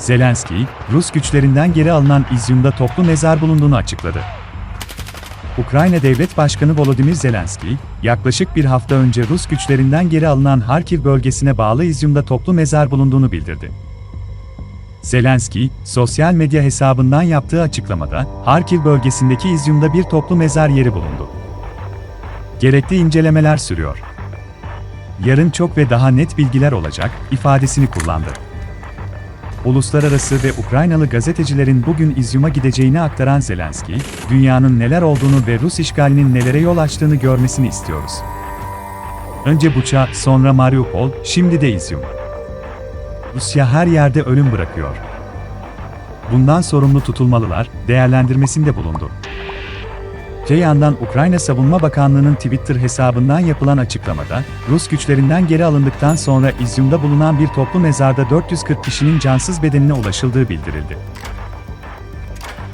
Zelenski, Rus güçlerinden geri alınan İzyum'da toplu mezar bulunduğunu açıkladı. Ukrayna Devlet Başkanı Volodymyr Zelenski, yaklaşık bir hafta önce Rus güçlerinden geri alınan Harkiv bölgesine bağlı İzyum'da toplu mezar bulunduğunu bildirdi. Zelenski, sosyal medya hesabından yaptığı açıklamada, Harkiv bölgesindeki İzyum'da bir toplu mezar yeri bulundu. Gerekli incelemeler sürüyor. Yarın çok ve daha net bilgiler olacak, ifadesini kullandı. Uluslararası ve Ukraynalı gazetecilerin bugün İzyum'a gideceğini aktaran Zelenski, dünyanın neler olduğunu ve Rus işgalinin nelere yol açtığını görmesini istiyoruz. Önce Buça, sonra Mariupol, şimdi de İzyum. Rusya her yerde ölüm bırakıyor. Bundan sorumlu tutulmalılar, değerlendirmesinde bulundu. Yandan Ukrayna Savunma Bakanlığı'nın Twitter hesabından yapılan açıklamada, Rus güçlerinden geri alındıktan sonra İzyum'da bulunan bir toplu mezarda 440 kişinin cansız bedenine ulaşıldığı bildirildi.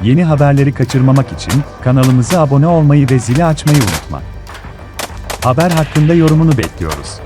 Yeni haberleri kaçırmamak için kanalımıza abone olmayı ve zili açmayı unutma. Haber hakkında yorumunu bekliyoruz.